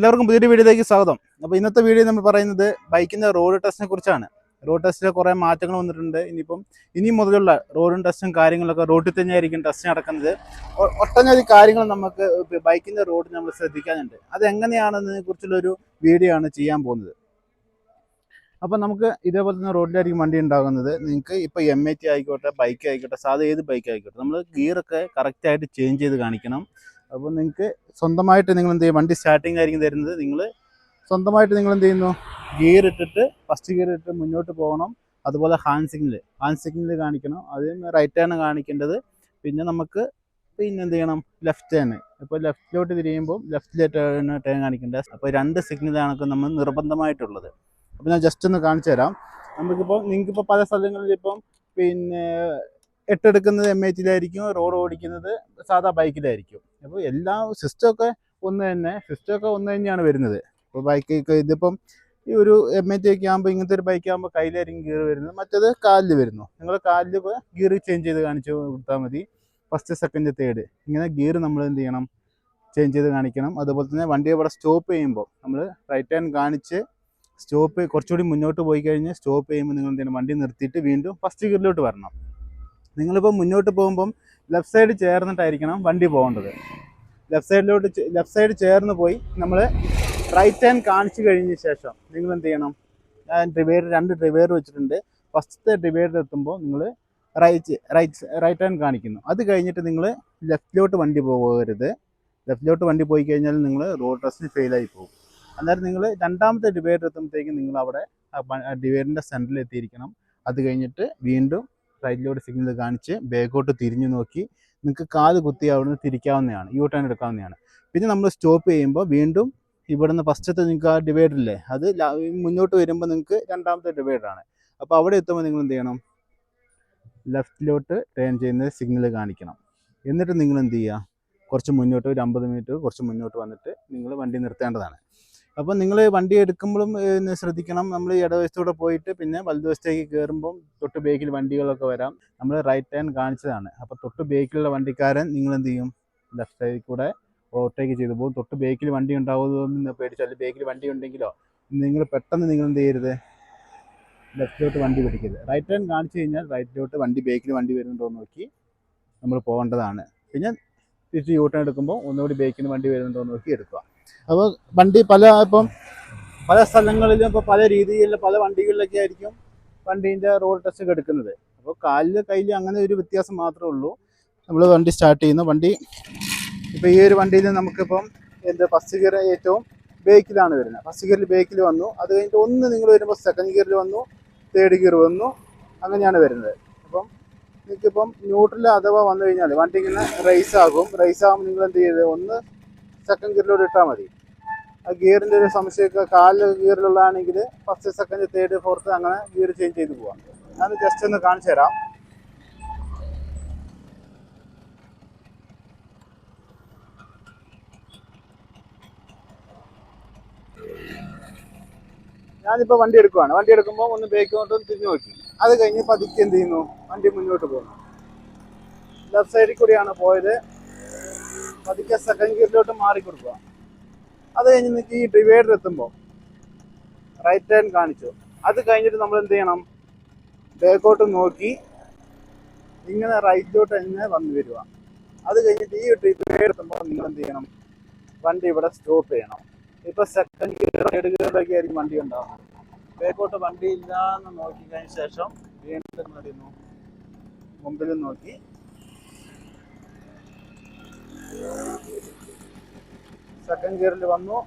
എല്ലാവർക്കും പുതിയൊരു വീഡിയോയിലേക്ക് സ്വാഗതം. അപ്പോൾ ഇന്നത്തെ വീഡിയോ നമ്മൾ പറയുന്നത് ബൈക്കിന്റെ റോഡ് ടെസ്റ്റിനെ കുറിച്ചാണ്. റോഡ് ടെസ്റ്റിൽ കുറേ മാറ്റങ്ങൾ വന്നിട്ടുണ്ട്. ഇനിയിപ്പം ഇനി മുതലുള്ള റോഡും ടെസ്റ്റും കാര്യങ്ങളൊക്കെ റോഡിൽ തന്നെയായിരിക്കും ടെസ്റ്റ് നടക്കുന്നത്. ഒട്ടനവധി കാര്യങ്ങൾ നമുക്ക് ബൈക്കിന്റെ റോഡ് നമ്മൾ ശ്രദ്ധിക്കാനുണ്ട്. അത് എങ്ങനെയാണെന്നതിനെ കുറിച്ചുള്ളൊരു വീഡിയോ ആണ് ചെയ്യാൻ പോകുന്നത്. അപ്പം നമുക്ക് ഇതേപോലെ തന്നെ റോഡിലായിരിക്കും വണ്ടി ഉണ്ടാകുന്നത്. നിങ്ങൾക്ക് ഇപ്പോൾ എം എ ടി ആയിക്കോട്ടെ ബൈക്ക് ആയിക്കോട്ടെ സാധാ ഏത് ബൈക്ക് ആയിക്കോട്ടെ നമ്മൾ ഗിയറൊക്കെ കറക്റ്റായിട്ട് ചേഞ്ച് ചെയ്ത് കാണിക്കണം. അപ്പോൾ നിങ്ങൾക്ക് സ്വന്തമായിട്ട് നിങ്ങൾ എന്ത് ചെയ്യും? വണ്ടി സ്റ്റാർട്ടിങ് ആയിരിക്കും തരുന്നത്. നിങ്ങൾ സ്വന്തമായിട്ട് നിങ്ങൾ എന്ത് ചെയ്യുന്നു? ഗിയർ ഇട്ടിട്ട് ഫസ്റ്റ് ഗിയർ ഇട്ടിട്ട് മുന്നോട്ട് പോകണം. അതുപോലെ ഹാൻഡ് സിഗ്നൽ ഹാൻഡ് സിഗ്നൽ കാണിക്കണം. അതിന് റൈറ്റ് ആണ് കാണിക്കേണ്ടത്. പിന്നെ നമുക്ക് പിന്നെ എന്ത് ചെയ്യണം? ലെഫ്റ്റ് ഹാൻഡ് ഇപ്പോൾ ലെഫ്റ്റിലോട്ട് തിരിയുമ്പോൾ ലെഫ്റ്റിലേട്ടാണ് ടേൺ കാണിക്കേണ്ടത് അപ്പോൾ രണ്ട് സിഗ്നലാണ് നമ്മൾ നിർബന്ധമായിട്ടുള്ളത്. അപ്പോൾ ഞാൻ ജസ്റ്റ് ഒന്ന് കാണിച്ചു തരാം നമുക്കിപ്പോൾ നിങ്ങൾക്കിപ്പോൾ പല സ്ഥലങ്ങളിൽ ഇപ്പം പിന്നെ എട്ടെടുക്കുന്നത് എം എച്ച് ടിയിലായിരിക്കും റോഡ് ഓടിക്കുന്നത് സാധാ ബൈക്കിലായിരിക്കും. അപ്പോൾ എല്ലാ സിസ്റ്റമൊക്കെ ഒന്ന് തന്നെ സിസ്റ്റമൊക്കെ ഒന്ന് തന്നെയാണ് വരുന്നത്. ഇപ്പോൾ ബൈക്ക് ഇതിപ്പം ഈ ഒരു എം എച്ച് ഒക്കെ ആകുമ്പോൾ ഇങ്ങനത്തെ ഒരു ബൈക്ക് ആകുമ്പോൾ കയ്യിലായിരിക്കും ഗിയർ വരുന്നത്. മറ്റേത് കാലിൽ വരുന്നു. നിങ്ങൾ കാലിൽ ഗിയർ ചേഞ്ച് ചെയ്ത് കാണിച്ചു കൊടുത്താൽ മതി. First second third. ഇങ്ങനെ ഗിയർ നമ്മൾ എന്ത് ചെയ്യണം? ചേഞ്ച് ചെയ്ത് കാണിക്കണം. അതുപോലെ തന്നെ വണ്ടി ഇവിടെ സ്റ്റോപ്പ് ചെയ്യുമ്പോൾ നമ്മൾ റൈറ്റ് ഹാൻഡ് കാണിച്ച് സ്റ്റോപ്പ് കുറച്ചുകൂടി മുന്നോട്ട് പോയി കഴിഞ്ഞ് സ്റ്റോപ്പ് ചെയ്യുമ്പോൾ നിങ്ങൾ എന്ത് ചെയ്യണം? വണ്ടി നിർത്തിയിട്ട് വീണ്ടും ഫസ്റ്റ് ഗിയറിലോട്ട് വരണം. നിങ്ങളിപ്പോൾ മുന്നോട്ട് പോകുമ്പം ലെഫ്റ്റ് സൈഡ് ചേർന്നിട്ടായിരിക്കണം വണ്ടി പോകേണ്ടത്. ലെഫ്റ്റ് സൈഡിലോട്ട് ലെഫ്റ്റ് സൈഡ് ചേർന്ന് പോയി നമ്മൾ റൈറ്റ് ഹാൻഡ് കാണിച്ചു കഴിഞ്ഞ ശേഷം നിങ്ങൾ എന്ത് ചെയ്യണം? ഞാൻ ഡിവൈഡർ രണ്ട് ഡിവൈഡർ വെച്ചിട്ടുണ്ട്. ഫസ്റ്റത്തെ ഡിവൈഡർ എത്തുമ്പോൾ നിങ്ങൾ റൈറ്റ് റൈറ്റ് റൈറ്റ് ഹാൻഡ് കാണിക്കുന്നു. അത് കഴിഞ്ഞിട്ട് നിങ്ങൾ ലെഫ്റ്റിലോട്ട് വണ്ടി പോകരുത്. ലെഫ്റ്റിലോട്ട് വണ്ടി പോയി കഴിഞ്ഞാൽ നിങ്ങൾ റോഡ് ടെസ്റ്റിൽ ഫെയിലായി പോകും. അന്നേരം നിങ്ങൾ രണ്ടാമത്തെ ഡിവൈഡർ എത്തുമ്പോഴത്തേക്കും നിങ്ങൾ അവിടെ ഡിവൈഡറിന്റെ സെന്ററിൽ എത്തിയിരിക്കണം. അത് കഴിഞ്ഞിട്ട് വീണ്ടും റൈറ്റിലോട്ട് സിഗ്നൽ കാണിച്ച് ബാക്കോട്ട് തിരിഞ്ഞു നോക്കി നിങ്ങൾക്ക് കാൽ കുത്തി അവിടുന്ന് തിരിക്കാവുന്നതാണ് യു ടേൺ എടുക്കാവുന്നതാണ്. പിന്നെ നമ്മൾ സ്റ്റോപ്പ് ചെയ്യുമ്പോൾ വീണ്ടും ഇവിടുന്ന് ഫസ്റ്റത്തെ നിങ്ങൾക്ക് ആ ഡിവൈഡറില്ലേ അത് ല- മുന്നോട്ട് വരുമ്പോൾ നിങ്ങൾക്ക് രണ്ടാമത്തെ ഡിവൈഡറാണ് അപ്പോൾ അവിടെ എത്തുമ്പോൾ നിങ്ങൾ എന്ത് ചെയ്യണം? ലെഫ്റ്റിലോട്ട് ടേൺ ചെയ്യുന്ന സിഗ്നൽ കാണിക്കണം. എന്നിട്ട് നിങ്ങൾ എന്ത് ചെയ്യുക? കുറച്ച് മുന്നോട്ട് ഒരു അമ്പത് മിനിറ്റ് കുറച്ച് മുന്നോട്ട് വന്നിട്ട് നിങ്ങൾ വണ്ടി നിർത്തേണ്ടതാണ്. അപ്പോൾ നിങ്ങൾ വണ്ടി എടുക്കുമ്പോഴും ശ്രദ്ധിക്കണം. നമ്മൾ ഇടവശത്തൂടെ പോയിട്ട് പിന്നെ വലതുവശത്തേക്ക് കയറുമ്പം തൊട്ട് ബേക്കിൽ വണ്ടികളൊക്കെ വരാം. നമ്മൾ റൈറ്റ് ഹാൻഡ് കാണിച്ചതാണ്. അപ്പോൾ തൊട്ട് ബേക്കിലുള്ള വണ്ടിക്കാരൻ നിങ്ങൾ എന്ത് ചെയ്യും? ലെഫ്റ്റ് സൈഡിൽ കൂടെ ഓവർടേക്ക് ചെയ്തു. പോകും തൊട്ട് ബേക്കിൽ വണ്ടി ഉണ്ടാവുമെന്ന് അല്ലെങ്കിൽ ബേക്കിൽ വണ്ടി ഉണ്ടെങ്കിലോ നിങ്ങൾ പെട്ടെന്ന് നിങ്ങൾ എന്ത് ചെയ്യരുത്? ലെഫ്റ്റിലോട്ട് വണ്ടി പിടിക്കരുത്. റൈറ്റ് ഹാൻഡ് കാണിച്ചു കഴിഞ്ഞാൽ റൈറ്റിലോട്ട് വണ്ടി ബേക്കിൽ വണ്ടി വരുന്നുണ്ടോ എന്ന് നോക്കി നമ്മൾ പോകേണ്ടതാണ്. പിന്നെ തിരിച്ച് യൂട്ടേൺ എടുക്കുമ്പോൾ ഒന്നുകൂടി ബേക്കിൽ വണ്ടി വരുന്നുണ്ടോ എന്ന് നോക്കി എടുക്കുക. അപ്പോൾ വണ്ടി പല ഇപ്പം പല സ്ഥലങ്ങളിലും ഇപ്പോൾ പല രീതിയിലുള്ള പല വണ്ടികളിലൊക്കെ ആയിരിക്കും വണ്ടീന്റെ റോഡ് ടെസ്റ്റ് ഒക്കെ എടുക്കുന്നത്. അപ്പോൾ കാലിൽ കയ്യിൽ അങ്ങനെ ഒരു വ്യത്യാസം മാത്രമേ ഉള്ളൂ. നമ്മൾ വണ്ടി സ്റ്റാർട്ട് ചെയ്യുന്നു. വണ്ടി ഇപ്പോൾ ഈ ഒരു വണ്ടിയിൽ നമുക്കിപ്പം എന്ത് ഫസ്റ്റ് ഗിയർ ഏറ്റവും ബേക്കിലാണ് വരുന്നത്. ഫസ്റ്റ് ഗിയറിൽ ബേക്കിൽ വന്നു. അത് കഴിഞ്ഞിട്ട് ഒന്ന് നിങ്ങൾ വരുമ്പോൾ സെക്കൻഡ് ഗിയറിൽ വന്നു. തേർഡ് ഗിയർ വന്നു. അങ്ങനെയാണ് വരുന്നത്. അപ്പം നിങ്ങൾക്കിപ്പം ന്യൂട്രൽ അഥവാ വന്നു കഴിഞ്ഞാൽ വണ്ടി ഇങ്ങനെ റേസ് ആകും. റേസ് ആകുമ്പോൾ നിങ്ങൾ എന്ത് ചെയ്ത് ഒന്ന് സെക്കൻഡ് ഗിയറിലൂടെ ഇട്ടാൽ മതി. ആ ഗിയറിന്റെ ഒരു സംശയമൊക്കെ കാൽ ഗിയറിലുള്ളതാണെങ്കിൽ ഫസ്റ്റ് സെക്കൻഡ് തേർഡ് ഫോർത്ത് അങ്ങനെ ഗിയർ ചേഞ്ച് ചെയ്ത് പോവാം. ഞാൻ ജസ്റ്റ് ഒന്ന് കാണിച്ചു തരാം. ഞാനിപ്പോൾ വണ്ടി എടുക്കുവാണ്. വണ്ടി എടുക്കുമ്പോൾ ഒന്ന് ബേക്കോട്ടും തിരിഞ്ഞു നോക്കി. അത് കഴിഞ്ഞ് പതുക്കെ എന്ത് ചെയ്യുന്നു? വണ്ടി മുന്നോട്ട് പോകുന്നു. ലെഫ്റ്റ് സൈഡിൽ കൂടിയാണ് പോയത്. പതുക്കെ സെക്കൻഡ് ഗിയറിലോട്ട് മാറി കൊടുക്കുക. അത് കഴിഞ്ഞ് നിങ്ങൾക്ക് ഈ ഡിവൈഡർ എത്തുമ്പോൾ റൈറ്റ് ടേൺ കാണിച്ചു. അത് കഴിഞ്ഞിട്ട് നമ്മൾ എന്ത് ചെയ്യണം? ബേക്കോട്ട് നോക്കി ഇങ്ങനെ റൈറ്റിലോട്ട് തന്നെ വന്നു വരിക. അത് കഴിഞ്ഞിട്ട് ഈ ഡിവൈഡർ എത്തുമ്പോൾ നിങ്ങൾ എന്ത് ചെയ്യണം? വണ്ടി ഇവിടെ സ്റ്റോപ്പ് ചെയ്യണം. ഇപ്പൊ സെക്കൻഡ് ഗിയർ തേർഡ് ഗിയറിലൊക്കെ ആയിരിക്കും വണ്ടി ഉണ്ടാവുന്നത് ബേക്കോട്ട് വണ്ടി ഇല്ലാന്ന് നോക്കി കഴിഞ്ഞ ശേഷം വീണ്ടും എന്ത് മുമ്പിൽ നോക്കി. സെക്കൻഡ് ഗിയറിൽ വന്നു.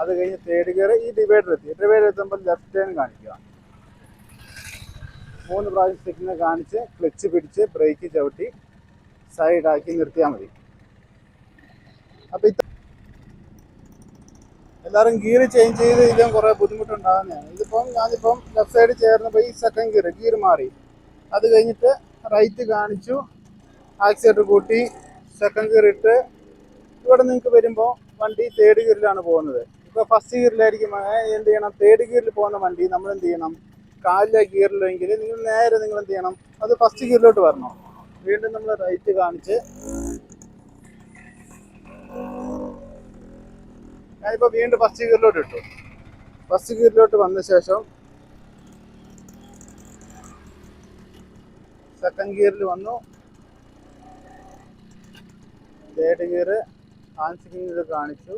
അത് കഴിഞ്ഞ് തേർഡ് ഗിയർ ഈ ഡിവൈഡർ എത്തി. ഡിവൈഡർ എത്തുമ്പോൾ ലെഫ്റ്റ് ഹാൻഡ് കാണിക്കുക. മൂന്ന് പ്രാവശ്യം സിഗ്നൽ കാണിച്ച് ക്ലച്ച് പിടിച്ച് ബ്രേക്ക് ചവിട്ടി സൈഡാക്കി നിർത്തിയാൽ മതി. അപ്പം എല്ലാവരും ഗിയർ ചേഞ്ച് ചെയ്ത് ഇതിലും കുറേ ബുദ്ധിമുട്ടുണ്ടാകുന്നതാണ് ഇതിപ്പം ഞാനിപ്പം ലെഫ്റ്റ് സൈഡ് ചേർന്നപ്പോൾ ഈ സെക്കൻഡ് ഗിയർ ഗിയർ മാറി. അത് കഴിഞ്ഞിട്ട് റൈറ്റ് കാണിച്ചു. ആക്സിലേറ്റർ കൂട്ടി സെക്കൻഡ് ഗിയർ ഇട്ട് ഇവിടെ നിങ്ങൾക്ക് വരുമ്പോൾ വണ്ടി തേർഡ് ഗിയറിലാണ് പോകുന്നത്. ഇപ്പോൾ ഫസ്റ്റ് ഗിയറിലായിരിക്കും എന്ത് ചെയ്യണം? തേർഡ് ഗിയറിൽ പോകുന്ന വണ്ടി നമ്മൾ എന്ത് ചെയ്യണം? കാലിലെ ഗിയറിലെങ്കിൽ നിങ്ങൾ നേരെ നിങ്ങൾ എന്ത് ചെയ്യണം? അത് ഫസ്റ്റ് ഗിയറിലോട്ട് വരണം. വീണ്ടും നമ്മൾ റൈറ്റ് കാണിച്ച് ഞാനിപ്പോൾ വീണ്ടും ഫസ്റ്റ് ഗിയറിലോട്ട് ഇട്ടു. ഫസ്റ്റ് ഗിയറിലോട്ട് വന്ന ശേഷം സെക്കൻഡ് ഗിയറിൽ വന്നു. തേർഡ് ഗിയർ ഹാൻഡ് കാണിച്ചു.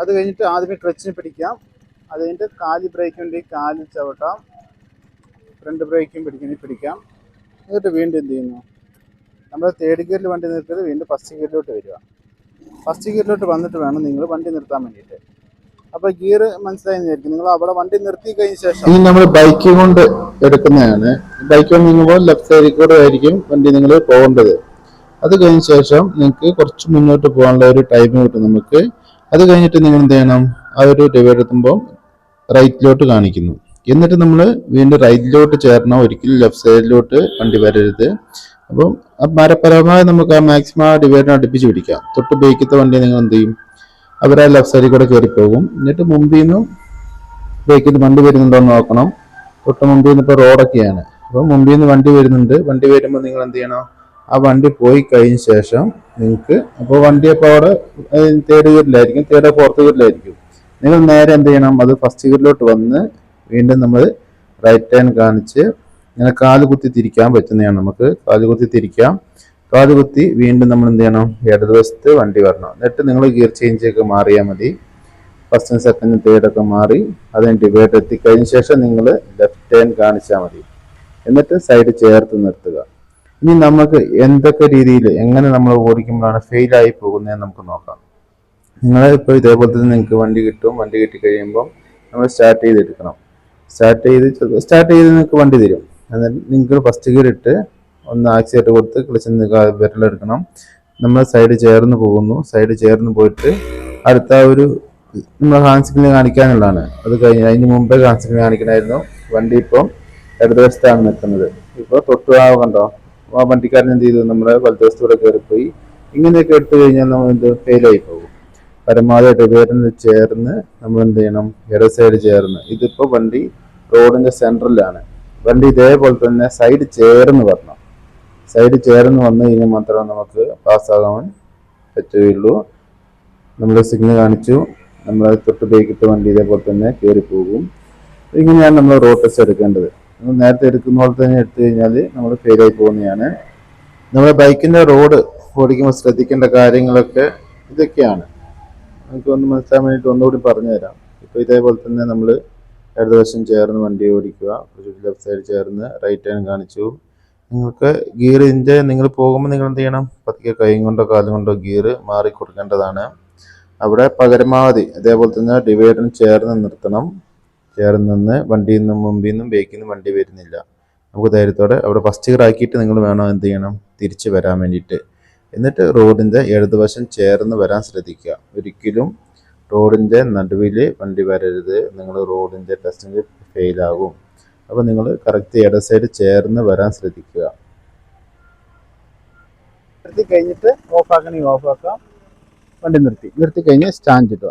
അത് കഴിഞ്ഞിട്ട് ആദ്യമേ ക്ലച്ചിന് പിടിക്കാം. അത് കഴിഞ്ഞിട്ട് കാൽ ബ്രേക്ക് ഉണ്ടെങ്കിൽ കാലിൽ ചവിട്ടാം. ഫ്രണ്ട് ബ്രേക്കും പിടിക്കണമെങ്കിൽ പിടിക്കാം. എന്നിട്ട് വീണ്ടും എന്ത് ചെയ്യുന്നു? നമ്മൾ തേർഡ് ഗിയറിൽ വണ്ടി നിർത്തിയത് വീണ്ടും ഫസ്റ്റ് ഗിയറിലോട്ട് വരിക. ഫസ്റ്റ് ഗിയറിലോട്ട് വന്നിട്ട് വേണം നിങ്ങൾ വണ്ടി നിർത്താൻ വേണ്ടിയിട്ട്. അപ്പോൾ ഗിയർ മനസ്സിലായി വിചാരിക്കും. നിങ്ങൾ അവിടെ വണ്ടി നിർത്തി കഴിഞ്ഞ ശേഷം ഇനി നമ്മൾ ബൈക്ക് കൊണ്ട് എടുക്കുന്നതാണ്. ബൈക്ക് കൊണ്ട് നീങ്ങുമ്പോൾ ലെഫ്റ്റ് സൈഡിൽ കൂടെ ആയിരിക്കും വണ്ടി നിങ്ങൾ പോകേണ്ടത്. അത് കഴിഞ്ഞ ശേഷം നിങ്ങൾക്ക് കുറച്ച് മുന്നോട്ട് പോകാനുള്ള ഒരു ടൈം കിട്ടും നമുക്ക്. അത് കഴിഞ്ഞിട്ട് നിങ്ങൾ എന്ത് ചെയ്യണം? ആ ഒരു ഡിവൈഡ് എത്തുമ്പോൾ റൈറ്റിലോട്ട് കാണിക്കുന്നു. എന്നിട്ട് നമ്മൾ വീണ്ടും റൈറ്റിലോട്ട് ചേർന്നാൽ ഒരിക്കലും ലെഫ്റ്റ് സൈഡിലോട്ട് വണ്ടി വരരുത്. അപ്പം ആ പര- പരമാവധി നമുക്ക് ആ മാക്സിമം ആ ഡിവൈഡിനെ അടുപ്പിച്ച് പിടിക്കാം. തൊട്ട് ബേക്കത്തെ വണ്ടി നിങ്ങൾ എന്ത് ചെയ്യും? അവർ ആ ലെഫ്റ്റ് സൈഡിൽ കൂടെ കയറിപ്പോകും. പോകും എന്നിട്ട് മുമ്പിൽ നിന്നും ബേക്കിൽ വണ്ടി വരുന്നുണ്ടോ എന്ന് നോക്കണം. തൊട്ട് മുമ്പിൽ നിന്ന് ഇപ്പോൾ റോഡൊക്കെയാണ് അപ്പം മുമ്പിൽ നിന്ന് വണ്ടി വരുന്നുണ്ട്. വണ്ടി വരുമ്പോൾ നിങ്ങൾ എന്ത് ചെയ്യണം? ആ വണ്ടി പോയി കഴിഞ്ഞ ശേഷം നിങ്ങൾക്ക് അപ്പോൾ വണ്ടി അപ്പോൾ അവിടെ തേർഡ് ഗിയറിലായിരിക്കും തേർഡ് ഫോർത്ത് ഗിയറിലായിരിക്കും നിങ്ങൾ നേരെ എന്ത് ചെയ്യണം? അത് ഫസ്റ്റ് ഗിയറിലോട്ട് വന്ന് വീണ്ടും നമ്മൾ റൈറ്റ് ഹാൻഡ് കാണിച്ച് ഇങ്ങനെ കാൽ കുത്തി തിരിക്കാൻ പറ്റുന്നതാണ് നമുക്ക്. കാൽ കുത്തി തിരിക്കാം. കാൽ കുത്തി വീണ്ടും നമ്മൾ എന്ത് ചെയ്യണം? ഇടതുവശത്ത് വണ്ടി വരണം. എന്നിട്ട് നിങ്ങൾ ഗിയർ ചേഞ്ച് ഒക്കെ മാറിയാൽ മതി. ഫസ്റ്റും സെക്കൻഡും തേർഡൊക്കെ മാറി അതിന് ഡിവൈഡ് എത്തിക്കഴിഞ്ഞ ശേഷം നിങ്ങൾ ലെഫ്റ്റ് ഹാൻഡ് കാണിച്ചാൽ മതി. എന്നിട്ട് സൈഡ് ചേർത്ത് നിർത്തുക. ഇനി നമുക്ക് എന്തൊക്കെ രീതിയിൽ എങ്ങനെ നമ്മൾ ഓടിക്കുമ്പോഴാണ് ഫെയിൽ ആയി പോകുന്നതെന്ന് നമുക്ക് നോക്കാം. നിങ്ങൾ ഇപ്പോൾ ഇതേപോലെ തന്നെ നിങ്ങൾക്ക് വണ്ടി കിട്ടും. വണ്ടി കിട്ടി കഴിയുമ്പോൾ നമ്മൾ സ്റ്റാർട്ട് ചെയ്തെടുക്കണം. സ്റ്റാർട്ട് ചെയ്ത് സ്റ്റാർട്ട് ചെയ്ത് നിങ്ങൾക്ക് വണ്ടി തരും. എന്നിട്ട് നിങ്ങൾക്ക് ഫസ്റ്റ് ഗിയർ ഇട്ട് ഒന്ന് ആക്സിഡന്റ് കൊടുത്ത് ക്ലച്ച് വിരലെടുക്കണം നമ്മൾ സൈഡ് ചേർന്ന് പോകുന്നു. സൈഡ് ചേർന്ന് പോയിട്ട് അടുത്ത ഒരു നമ്മൾ ഹാൻഡ് സിഗ്നൽ കാണിക്കാനുള്ളതാണ്. അത് കഴിഞ്ഞ് അതിന് മുമ്പേ ഹാൻഡ് സിഗ്നൽ കാണിക്കണമായിരുന്നു. വണ്ടി ഇപ്പം ഇടതുവശത്താണ് നിൽക്കുന്നത്. ഇപ്പോൾ തൊട്ടു കണ്ടോ? ആ വണ്ടിക്കാരൻ എന്ത് ചെയ്തു? നമ്മുടെ വലതുവശത്തൂടെ കയറിപ്പോയി. ഇങ്ങനെയൊക്കെ എടുത്തു കഴിഞ്ഞാൽ നമ്മൾ എന്ത് ഫെയിലായി പോകും. പരമാവധി ഡിവൈഡറിന് ചേർന്ന് നമ്മൾ എന്ത് ചെയ്യണം? ഇട സൈഡ് ചേർന്ന്. ഇതിപ്പോൾ വണ്ടി റോഡിന്റെ സെൻട്രലാണ് വണ്ടി ഇതേപോലെ തന്നെ സൈഡ് ചേർന്ന് വരണം. സൈഡ് ചേർന്ന് വന്നു കഴിഞ്ഞാൽ മാത്രമേ നമുക്ക് പാസ്സാകാൻ പറ്റുകയുള്ളൂ. നമ്മൾ സിഗ്നൽ കാണിച്ചു. നമ്മൾ തൊട്ട് ബേക്കിട്ട് വണ്ടി ഇതേപോലെ തന്നെ കയറി പോകും ഇങ്ങനെയാണ് നമ്മൾ റോഡ് ടെസ്റ്റ് എടുക്കേണ്ടത്. നമ്മൾ നേരത്തെ എടുക്കുന്ന പോലെ തന്നെ എടുത്തു കഴിഞ്ഞാൽ നമ്മൾ ഫെയിലായി പോകുന്നതാണ്. നമ്മൾ ബൈക്കിന്റെ റോഡ് ഓടിക്കുമ്പോൾ ശ്രദ്ധിക്കേണ്ട കാര്യങ്ങളൊക്കെ ഇതൊക്കെയാണ്. നമുക്ക് ഒന്ന് മനസ്സിലാൻ വേണ്ടിയിട്ട് ഒന്നുകൂടി പറഞ്ഞു തരാം. ഇപ്പോൾ ഇതേപോലെ തന്നെ നമ്മൾ ഇടതുവശം ചേർന്ന് വണ്ടി ഓടിക്കുക ലെഫ്റ്റ് സൈഡ് ചേർന്ന് റൈറ്റ് ഹാൻഡ് കാണിച്ചു. നിങ്ങൾക്ക് ഗിയറിന്റെ നിങ്ങൾ പോകുമ്പോൾ നിങ്ങൾ എന്ത് ചെയ്യണം? പതുക്കെ കൈ കൊണ്ടോ കാലും കൊണ്ടോ ഗിയർ മാറി കൊടുക്കേണ്ടതാണ് അവിടെ പകരമാവധി അതേപോലെ തന്നെ ഡിവൈഡറിന് ചേർന്ന് നിർത്തണം. ചേർന്ന് നിന്ന് വണ്ടിയിൽ നിന്നും മുമ്പിൽ നിന്നും ബേക്കിൽ നിന്നും വണ്ടി വരുന്നില്ല. നമുക്ക് ധൈര്യത്തോടെ അവിടെ ഫസ്റ്റ് ഗിയർ ആക്കിയിട്ട് നിങ്ങൾ വേണം എന്ത് ചെയ്യണം? തിരിച്ച് വരാൻ വേണ്ടിയിട്ട്. എന്നിട്ട് റോഡിന്റെ ഇടതുവശം ചേർന്ന് വരാൻ ശ്രദ്ധിക്കുക. ഒരിക്കലും റോഡിന്റെ നടുവിൽ വണ്ടി വരരുത്. നിങ്ങൾ റോഡിന്റെ ടെസ്റ്റിൽ ഫെയിലാകും അപ്പോൾ നിങ്ങൾ കറക്റ്റ് ഇട സൈഡ് ചേർന്ന് വരാൻ ശ്രദ്ധിക്കുക. നിർത്തി കഴിഞ്ഞിട്ട് ഓഫാക്കണമെങ്കിൽ ഓഫാക്കാം വണ്ടി നിർത്തി. നിർത്തി കഴിഞ്ഞ് സ്റ്റാൻഡ് ഇടുക.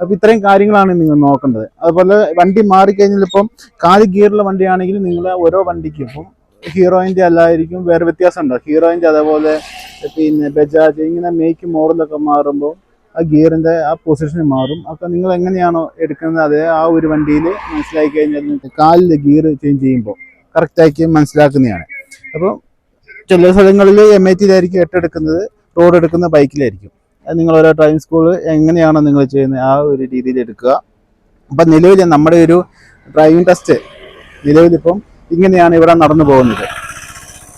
അപ്പോൾ ഇത്രയും കാര്യങ്ങളാണ് നിങ്ങൾ നോക്കേണ്ടത്. അതുപോലെ വണ്ടി മാറിക്കഴിഞ്ഞാൽ ഇപ്പം കാൽ ഗിയറുള്ള വണ്ടിയാണെങ്കിൽ നിങ്ങൾ ഓരോ വണ്ടിക്കും ഇപ്പം ഹീറോയിന്റെ അല്ലായിരിക്കും വേറെ വ്യത്യാസം ഉണ്ടോ ഹീറോയിന്റെ അതേപോലെ പിന്നെ ബജാജ് ഇങ്ങനെ മേക്ക് മോഡലൊക്കെ മാറുമ്പോൾ ആ ഗിയറിന്റെ ആ പൊസിഷൻ മാറും. അപ്പോൾ നിങ്ങൾ എങ്ങനെയാണോ എടുക്കുന്നത് അതേ ആ ഒരു വണ്ടിയിൽ മനസ്സിലാക്കി കഴിഞ്ഞാൽ കാലിൽ ഗിയർ ചേഞ്ച് ചെയ്യുമ്പോൾ കറക്റ്റാക്കി മനസ്സിലാക്കുന്നതാണ്. അപ്പോൾ ചില സ്ഥലങ്ങളിൽ എം ഐ ടിയിലായിരിക്കും ഏറ്റെടുക്കുന്നത് റോഡ് എടുക്കുന്ന ബൈക്കിലായിരിക്കും നിങ്ങൾ ഓരോ ഡ്രൈവിംഗ് സ്കൂൾ എങ്ങനെയാണോ നിങ്ങൾ ചെയ്യുന്നത് ആ ഒരു രീതിയിൽ എടുക്കുക. അപ്പം നിലവിൽ നമ്മുടെ ഒരു ഡ്രൈവിംഗ് ടെസ്റ്റ് നിലവിലിപ്പം ഇങ്ങനെയാണ് ഇവിടെ നടന്നു പോകുന്നത്.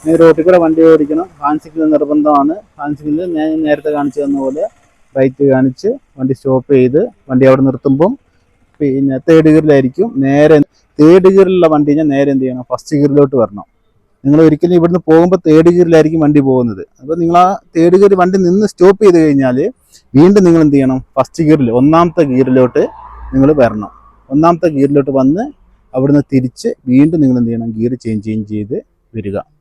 ഈ റോട്ടിൽ കൂടെ വണ്ടി ഓടിക്കണം. ഹാൻഡ് സിഗ്നൽ നിർബന്ധമാണ്. ഹാൻഡ് സിഗ്നൽ ഞാൻ നേരത്തെ കാണിച്ചു തന്ന പോലെ റൈറ്റ് കാണിച്ച് വണ്ടി സ്റ്റോപ്പ് ചെയ്ത് വണ്ടി അവിടെ നിർത്തുമ്പം പിന്നെ തേർഡ് ഗിയറിലായിരിക്കും നേരെ തേർഡ് ഗിയറിലുള്ള വണ്ടി ഞാൻ നേരെ എന്ത് ചെയ്യണം? ഫസ്റ്റ് ഗിയറിലോട്ട് വരണം. നിങ്ങൾ ഒരിക്കലും ഇവിടുന്ന് പോകുമ്പോൾ തേർഡ് ഗിയറിലായിരിക്കും വണ്ടി പോകുന്നത്. അപ്പോൾ നിങ്ങൾ ആ തേർഡ് ഗിയർ വണ്ടി നിന്ന് സ്റ്റോപ്പ് ചെയ്ത് കഴിഞ്ഞാൽ വീണ്ടും നിങ്ങൾ എന്ത് ചെയ്യണം? ഫസ്റ്റ് ഗിയറിൽ ഒന്നാമത്തെ ഗിയറിലോട്ട് നിങ്ങൾ വരണം. ഒന്നാമത്തെ ഗിയറിലോട്ട് വന്ന് അവിടുന്ന് തിരിച്ച് വീണ്ടും നിങ്ങൾ എന്ത് ചെയ്യണം? ഗിയർ ചേഞ്ച് ചെയ്ത് വരിക.